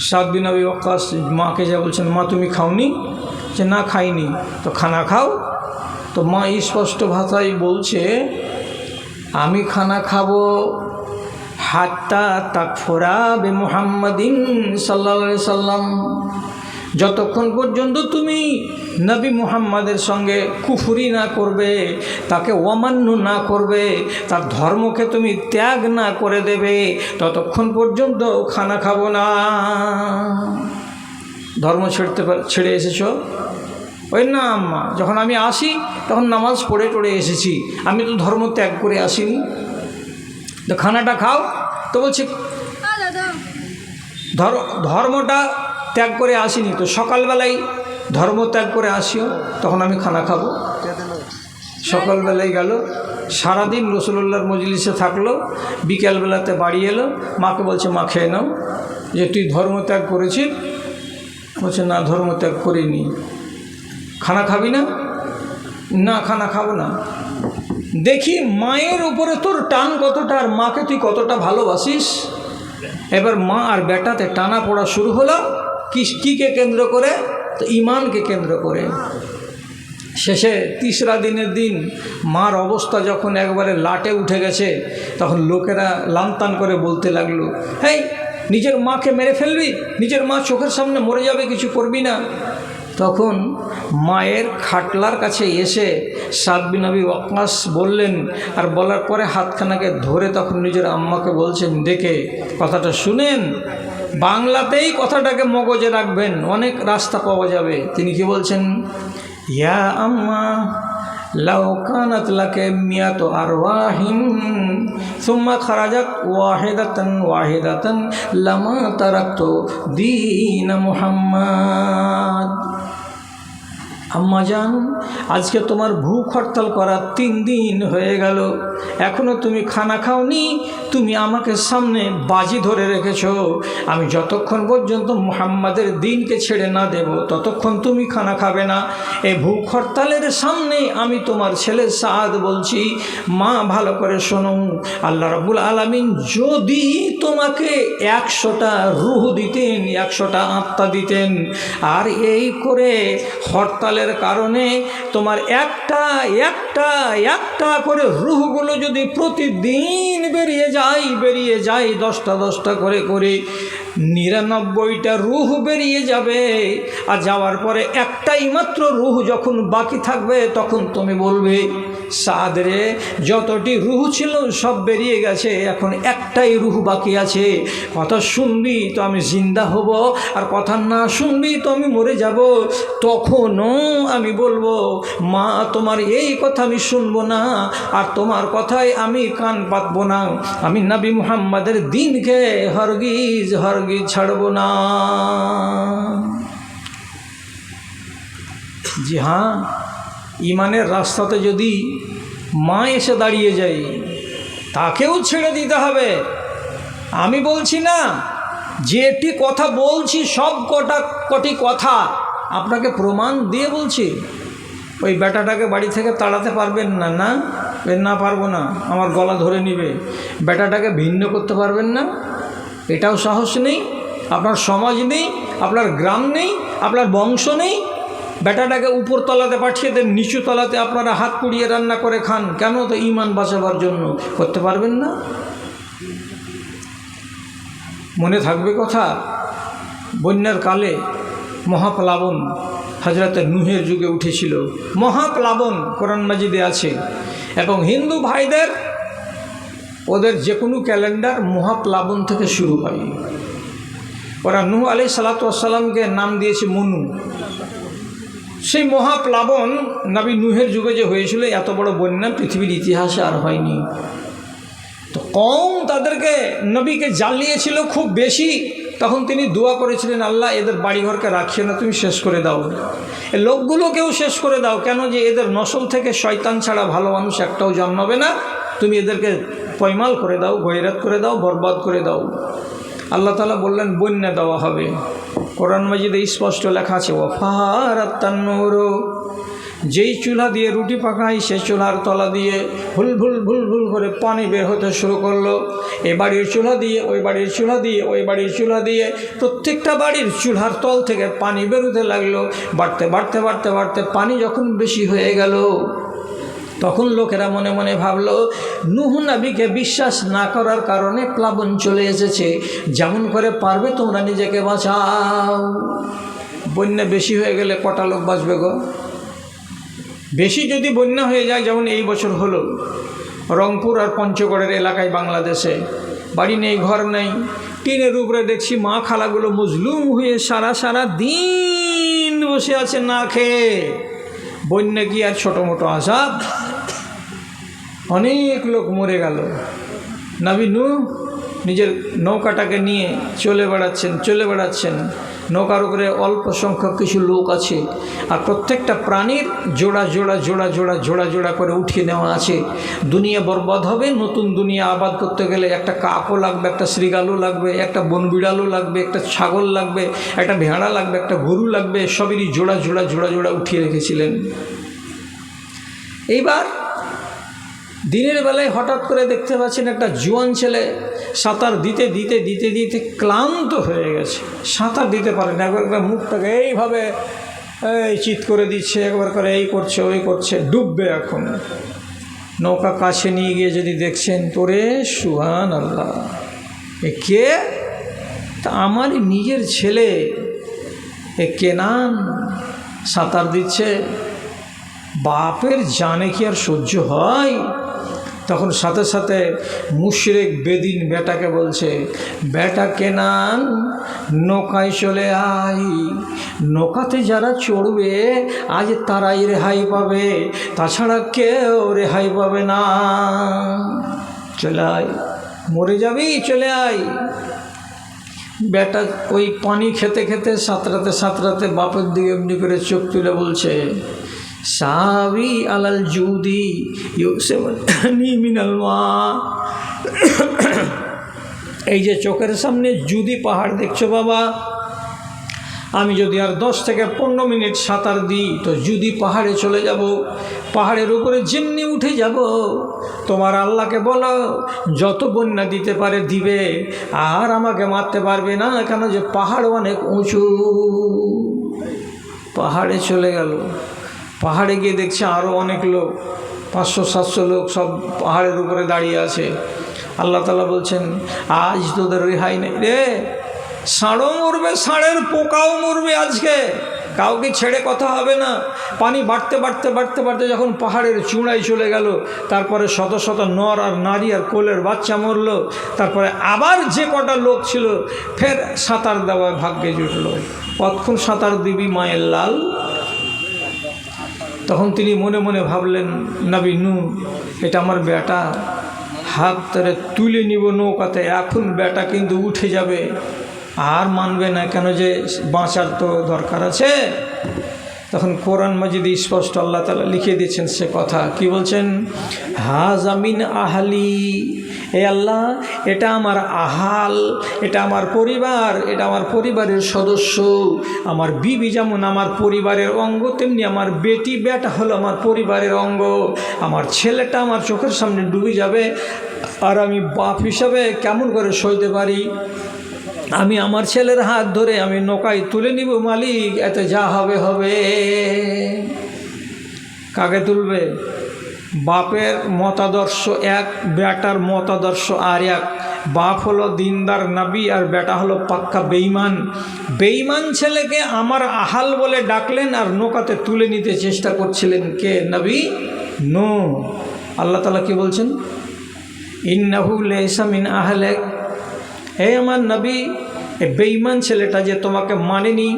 সাত দিন আবি অক্কাস মাকে যা বলছেন, মা, তুমি খাওনি? যে, না, খাইনি। তো খানা খাও? তো মা এই স্পষ্ট ভাষায় বলছে, আমি খানা খাব হাত্তা তাক ফোরা বে মোহাম্মদিন সাল্লা সাল্লাম যতক্ষণ পর্যন্ত তুমি নবী মুহাম্মাদের সঙ্গে কুফুরি না করবে তাকে অমান্য না করবে তার ধর্মকে তুমি ত্যাগ না করে দেবে ততক্ষণ পর্যন্ত খানা খাব না। ধর্ম ছেড়তে পার- ছেড়ে এসেছ? ওই না আম্মা যখন আমি আসি তখন নামাজ পড়ে টড়ে এসেছি। আমি তো ধর্ম ত্যাগ করে আসিনি। তো খানাটা খাও। তো বলছি ধর ধর্মটা ত্যাগ করে আসিনি তো সকালবেলায় ধর্ম ত্যাগ করে আসিও, তখন আমি খানা খাব। সকালবেলায় গেল, সারাদিন রসুল্লাহর মজলিসে থাকল, বিকেলবেলাতে বাড়ি এলো, মাকে বলছে, মা, খেয়ে নাও। যে, তুই ধর্ম ত্যাগ করেছিস? বলছে, না, ধর্ম ত্যাগ করিনি। খানা খাবি না? না, খানা খাব না। দেখি, মায়ের উপরে তোর টান কতটা, আর মাকে তুই কতটা ভালোবাসিস? এবার মা আর বেটাতে টানা পড়া শুরু হলো। কি কীকে কেন্দ্র করে? তো ইমানকে কেন্দ্র করে। শেষে তিসরা দিনের দিন মার অবস্থা যখন একবারে লাটে উঠে গেছে, তখন লোকেরা লামতান করে বলতে লাগল, হেই, নিজের মাকে মেরে ফেলবি? নিজের মা চোখের সামনে মরে যাবে, কিছু করবি না? তখন মায়ের খাটলার কাছে এসে সাদ বিনবী ওয়াকাস বললেন, আর বলার পরে হাতখানাকে ধরে তখন নিজের আম্মাকে বলছেন, দেখে, কথাটা শুনেন? বাংলাতেই কথাটাকে মগজে রাখবেন, অনেক রাস্তা পাওয়া যাবে। তিনি কি বলছেন? ইয়া আম্মা মিয়া লাকে মিয়াত আরওয়াহিন, সুম্মা খারাজাত ওয়াহিদাতান ওয়াহিদাতান লামা তারাকতু দীন মুহাম্মদ। আম্মা জান, আজকে তোমার ভূখ হরতাল করা তিন দিন হয়ে গেল। এখনও তুমি খানা খাওনি, তুমি আমাকে সামনে বাজি ধরে রেখেছ। আমি যতক্ষণ পর্যন্ত মুহাম্মাদের দিনকে ছেড়ে না দেব, ততক্ষণ তুমি খানা খাবে না। এই ভূখ হরতালের সামনে আমি তোমার ছেলে সাদ বলছি, মা ভালো করে শোনো। আল্লাহ রাবুল আলমিন যদি তোমাকে একশোটা রুহ দিতেন, একশোটা আত্মা দিতেন, আর এই করে হরতালের কারণে তোমার একটা একটা একটা করে রুহগুলো যদি প্রতিদিন বেরিয়ে যায় বেরিয়ে যায় দশটা দশটা করে করে নিরানব্বইটা রুহ বেরিয়ে যাবে। আর যাওয়ার পরে একটাই মাত্র রুহ যখন বাকি থাকবে, তখন তুমি বলবে সাদরে যতটি রুহ ছিল সব বেরিয়ে গেছে, এখন একটাই রুহ বাকি আছে। কথা শুনবি তো আমি জিন্দা হব, আর কথা না শুনবি তো আমি মরে যাব। তখনও আমি বলব, মা, তোমার এই কথা আমি শুনব না, আর তোমার কথায় আমি কান পাতবো না। আমি নবী মুহাম্মাদের দিনকে হরগিজ হরগিজ ছাড়বো না। জি হ্যাঁ। ইমানের রাস্তাতে যদি মা এসে দাঁড়িয়ে যায়, তাকেও ছেড়ে দিতে হবে। আমি বলছি না যে যেটি কথা বলছি সব কটা কটি কথা আপনাকে প্রমাণ দিয়ে বলছি। ওই বেটাটাকে বাড়ি থেকে তাড়াতে পারবেন না না? না পারব না, আমার গলা ধরে নিবে। বেটাটাকে ভিন্ন করতে পারবেন না? এটাও সাহস নেই, আপনার সমাজ নেই, আপনার গ্রাম নেই, আপনার বংশ নেই বেটাটাকে উপর তলাতে পাঠিয়ে দেন, নিচু তলাতে আপনারা হাত পুড়িয়ে রান্না করে খান। কেন তো ইমান বাঁচাবার জন্য? করতে পারবেন না? মনে থাকবে কথা? বন্যার কালে মহাপ্লাবন হাজরাতের নুহের যুগে উঠেছিল। মহাপ্লাবন কোরআন মাজিদে আছে। এবং হিন্দু ভাইদের, ওদের যে কোনো ক্যালেন্ডার মহাপ্লাবন থেকে শুরু হয়। ওরা নুহ আলি সালাতামকে নাম দিয়েছে মনু। সেই মহাপ্লাবন নবী নুহের যুগে যে হয়েছিল, এত বড় বন্যা পৃথিবীর ইতিহাসে আর হয়নি। তো কম তাদেরকে নবীকে জ্বালিয়েছিল খুব বেশি, তখন তিনি দোয়া করেছিলেন, আল্লাহ, এদের বাড়িঘরকে রাখিয়ে না, তুমি শেষ করে দাও। এ লোকগুলোকেও শেষ করে দাও, কেন যে এদের নসল থেকে শয়তান ছাড়া ভালো মানুষ একটাও জন্মাবে না। তুমি এদেরকে পয়মাল করে দাও, গৈরাত করে দাও, বরবাদ করে দাও। আল্লাহ তালা বললেন, বন্যা দেওয়া হবে। কোরআন মাজিদে স্পষ্ট লেখা আছে ওফারাত্তান্নুর যেই চুলা দিয়ে রুটি পাকাই সেই চুলার তলা দিয়ে ভুল ভুল ভুল ভুল করে পানি বের হতে শুরু করল। এ বাড়ির চুলা দিয়ে, ওই বাড়ির চুলা দিয়ে, ওই বাড়ির চুলা দিয়ে প্রত্যেকটা বাড়ির চুলার তল থেকে পানি বেরোতে লাগল। বাড়তে বাড়তে বাড়তে বাড়তে পানি যখন বেশি হয়ে গেল তখন লোকেরা মনে মনে ভাবলো, নুহ নাবিকে বিশ্বাস না করার কারণে প্লাবন চলে এসেছে। যেমন করে পারবে তোমরা নিজেকে বাঁচাও। বন্যা বেশি হয়ে গেলে কটা লোক বাঁচবে গো? বেশি যদি বন্যা হয়ে যায়, যেমন এই বছর হলো, রংপুর আর পঞ্চগড়ের এলাকায় বাংলাদেশে। বাড়ি নেই, ঘর নেই। টিনের উপরে দেখছি মা খালাগুলো মজলুম হয়ে সারা সারা দিন বসে আছে না খেয়ে। বন্যা কি আর ছোটো মোটো আসাদ অনেক লোক মরে গেল। নাবিনু নিজের নৌকাটাকে নিয়ে চলে বেড়াচ্ছেন চলে বেড়াচ্ছেন। নৌকার উপরে অল্প সংখ্যক কিছু লোক আছে আর প্রত্যেকটা প্রাণীর জোড়া জোড়া জোড়া জোড়া জোড়া জোড়া করে উঠিয়ে নেওয়া আছে। দুনিয়া বরবাদ হবে, নতুন দুনিয়া আবাদ করতে গেলে একটা কাকও লাগবে, একটা শ্রীগালও লাগবে, একটা বনবিড়ালও লাগবে, একটা ছাগল লাগবে, একটা ভেড়া লাগবে, একটা গরু লাগবে, সবেরই জোড়া জোড়া জোড়া জোড়া উঠিয়ে রেখেছিলেন। এইবার দিনের বেলায় হঠাৎ করে দেখতে পাচ্ছেন একটা জোয়ান ছেলে, সাঁতার দিতে দিতে দিতে দিতে ক্লান্ত হয়ে গেছে। সাঁতার দিতে পারে না, একবার একবার মুখটাকে এইভাবে, এই চিৎ করে দিচ্ছে, একবার করে এই করছে, ওই করছে, ডুববে এখন। নৌকা কাছে নিয়ে গিয়ে যদি দেখছেন, তোরে সুহান আল্লাহ এ কে? তা আমারই নিজের ছেলে। এ কেনান সাঁতার দিচ্ছে। বাপের জানে কি আর সহ্য হয়? তখন সাথে সাথে মুশরেক বেদিন বেটাকে বলছে, বেটা কেনান, নৌকায় চলে আয়। নৌকাতে যারা চড়বে, আজ তারাই রেহাই পাবে, তাছাড়া কেউ রেহাই পাবে না। চলে আয়। মরে যাবি, চলে আয়। বেটা ওই পানি খেতে খেতে সাঁতরাতে সাঁতরাতে বাপের দিকে এমনি করে চোখ তুলে বলছে সাবি আলাল জুদি মিনাল মা। এই যে চোখের সামনে জুদি পাহাড় দেখছ বাবা, আমি যদি আর দশ থেকে পনেরো মিনিট সাঁতার দিই, তো যদি পাহাড়ে চলে যাব, পাহাড়ের উপরে যেমনি উঠে যাব। তোমার আল্লাহকে বলো, যত বন্যা দিতে পারে দিবে, আর আমাকে মারতে পারবে না, কেন যে পাহাড় অনেক উঁচু। পাহাড়ে চলে গেল। পাহাড়ে গিয়ে দেখছে আরও অনেক লোক, পাঁচশো, সাতশো লোক সব পাহাড়ের উপরে দাঁড়িয়ে আছে। আল্লাহ তালা বলছেন, আজ তোদের রেহাই নেই রে। ষাঁড়ও মরবে, ষাঁড়ের পোকাও মরবে আজকে। কাউকে ছেড়ে কথা হবে না। পানি বাড়তে বাড়তে বাড়তে বাড়তে যখন পাহাড়ের চূড়ায় চলে গেল, তারপরে শত শত নর আর নারী আর কোলের বাচ্চা মরলো। তারপরে আবার যে কটা লোক ছিল, ফের সাঁতার দেওয়ায় ভাগ্যে জুটলো। কতক্ষণ সাঁতার দিবি মায়ের লাল। তখন তিনি মনে মনে ভাবলেন, নাবি নু, এটা আমার বেটা। হাত ধরে তুলে নিব নৌকাতে, এখন বেটা কিন্তু উঠে যাবে। আর মানবে না কেন যে বাঁচার তো দরকার আছে? তখন কোরআন মজিদ স্পষ্ট আল্লাহ তালা লিখে দিয়েছেন সে কথা। কি বলছেন? হাজ আমিন আহালি। এ আল্লাহ, এটা আমার আহাল, এটা আমার পরিবার, এটা আমার পরিবারের সদস্য। আমার বিবি যেমন আমার পরিবারের অঙ্গ, তেমনি আমার বেটি বেটা হলো আমার পরিবারের অঙ্গ। আমার ছেলেটা আমার চোখের সামনে ডুবে যাবে। আর আমি বাপ হিসাবে কেমন করে সইতে পারি? আমি আমার ছেলের হাত ধরে আমি নৌকায় তুলে নিব, মালিক, এতে যা হবে হবে। কাকে তুলবে? বাপের মতাদর্শ এক, বেটার মতাদর্শ আর এক। বাপ হলো দিনদার নাবি আর বেটা হলো পাক্কা বেইমান বেইমান ছেলেকে আমার আহাল বলে ডাকলেন আর নৌকাতে তুলে নিতে চেষ্টা করছিলেন কে নবী? নো আল্লাহ তালা কি বলছেন? ইন্নাহু লেসা মিন আহলেক হে আমার নবী এ বেইমান ছেলেটা যে তোমাকে মানেনি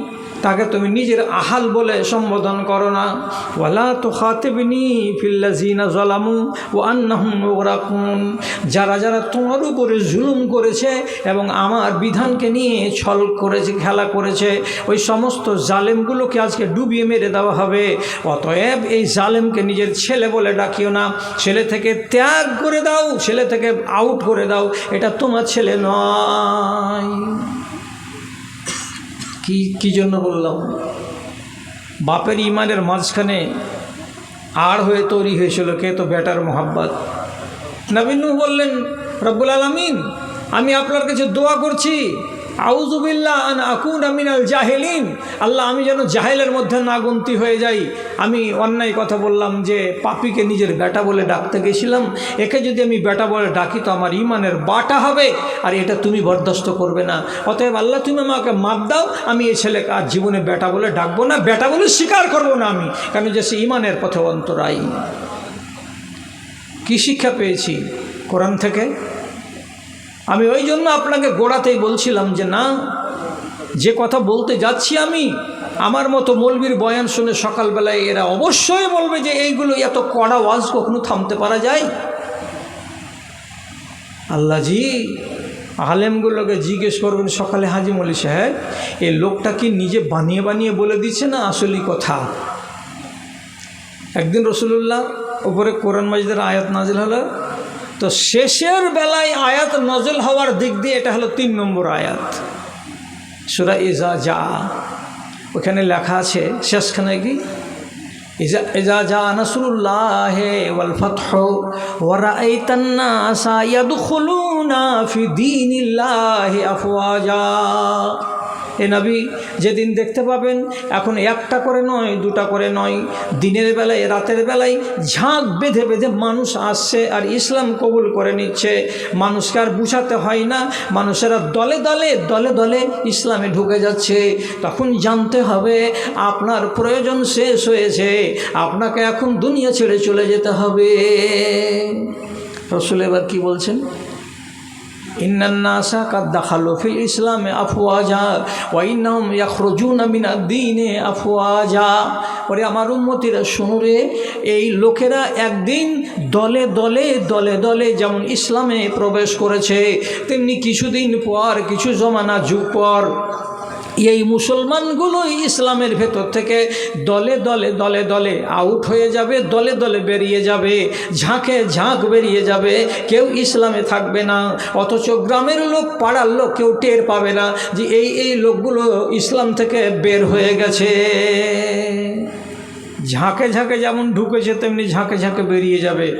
তাকে তুমি নিজের আহাল বলে সম্বোধন করো না। ওয়ালা তো খাতেবিনি ফিল্লাজিনা জলামু ও আন্নাহুম ওরাকুন যারা যারা তোমার উপরে জুলুম করেছে এবং আমার বিধানকে নিয়ে ছল করেছে, খেলা করেছে, ওই সমস্ত জালেমগুলোকে আজকে ডুবিয়ে মেরে দেওয়া হবে। অতএব এই জালেমকে নিজের ছেলে বলে ডাকিও না। ছেলে থেকে ত্যাগ করে দাও, ছেলে থেকে আউট করে দাও। এটা তোমার ছেলে নয়। কি কি জন্য বললাম? বাপের ইমানের মাঝখানে আর হয়ে তৈরি হয়েছিল কে তো বেটার মোহাব্বত। নবীন বললেন, রব্বুল আলমিন, আমি আপনার কাছে দোয়া করছি আউজুবিল্লা আন আমিনাল জাহেলিন। আল্লাহ, আমি যেন জাহেলের মধ্যে না গুনতি হয়ে যাই। আমি অন্যায় কথা বললাম যে পাপিকে নিজের বেটা বলে ডাকতে গেছিলাম। একে যদি আমি বেটা বলে ডাকি তো আমার ইমানের বাটা হবে, আর এটা তুমি বরদাস্ত করবে না। অতএব আল্লাহ, তুমি আমাকে মাপ দাও। আমি এই ছেলেকে আর জীবনে বেটা বলে ডাকবো না, বেটা বলে স্বীকার করব না আমি কেন যে সে ইমানের পথে অন্তরাই কি শিক্ষা পেয়েছি কোরআন থেকে? আমি ওই জন্য আপনাকে গোড়াতেই বলছিলাম যে না, যে কথা বলতে যাচ্ছি আমি, আমার মতো মৌলবীর বয়ান শুনে সকালবেলায় এরা অবশ্যই বলবে যে এইগুলো এত কড়া ওয়াজ কখনো থামতে পারা যায়? আল্লাহজি, আলেমগুলোকে জিজ্ঞেস করবেন সকালে হাজি মলি সাহেব এই লোকটা কি নিজে বানিয়ে বানিয়ে বলে দিচ্ছে না আসলই কথা? একদিন রসুল্লাহ উপরে কোরআন মাজিদের আয়াত নাজিল হলো তো শেষের বেলায় আয়াত নজল হওয়ার দিক দিয়ে এটা হলো তিন নম্বর আয়াত। সুরা ইজা যা ওখানে লেখা আছে, শেষখানে কি? ইজা ইজা যা নাসরুল্লাহ ওয়াল ফাতহ ওয়া রাআইতান নাসা ইয়াদখুলুনা ফি দীনিল্লাহি এ নবী, যেদিন দেখতে পাবেন, এখন একটা করে নয়, দুটা করে নয়। দিনের বেলায়, রাতের বেলায় ঝাঁক বেঁধে বেঁধে মানুষ আসছে আর ইসলাম কবুল করে নিচ্ছে। মানুষকে আর বুঝাতে হয় না, মানুষেরা দলে দলে দলে দলে ইসলামে ঢুকে যাচ্ছে। তখন জানতে হবে, আপনার প্রয়োজন শেষ হয়েছে, আপনাকে এখন দুনিয়া ছেড়ে চলে যেতে হবে। রসুল এবার কি বলছেন? ইন্নান্নাসা কাদ দাখালু ফিল ইসলামে আফওয়াজা ওয়াইনাহুম ইয়াখরুজুনা মিনাদ দ্বীনে আফওয়াজা। পরে আমার উম্মতিরা শুনুরে এই লোকেরা একদিন দলে দলে দলে দলে যেমন ইসলামে প্রবেশ করেছে, তেমনি কিছুদিন পর, কিছু জমানা যুগ পর এই মুসলমানগুলোই ইসলামের ভেতর থেকে দলে দলে দলে দলে আউট হয়ে যাবে, দলে দলে বেরিয়ে যাবে, ঝাঁকে ঝাঁক বেরিয়ে যাবে। কেউ ইসলামে থাকবে না, অথচ গ্রামের লোক, পাড়ার লোক কেউ টের পাবে না যে এই এই লোকগুলো ইসলাম থেকে বের হয়ে গেছে। ঝাঁকে ঝাঁকে যেমন ঢুকেছে, তেমনি ঝাঁকে ঝাঁকে বেরিয়ে যাবে।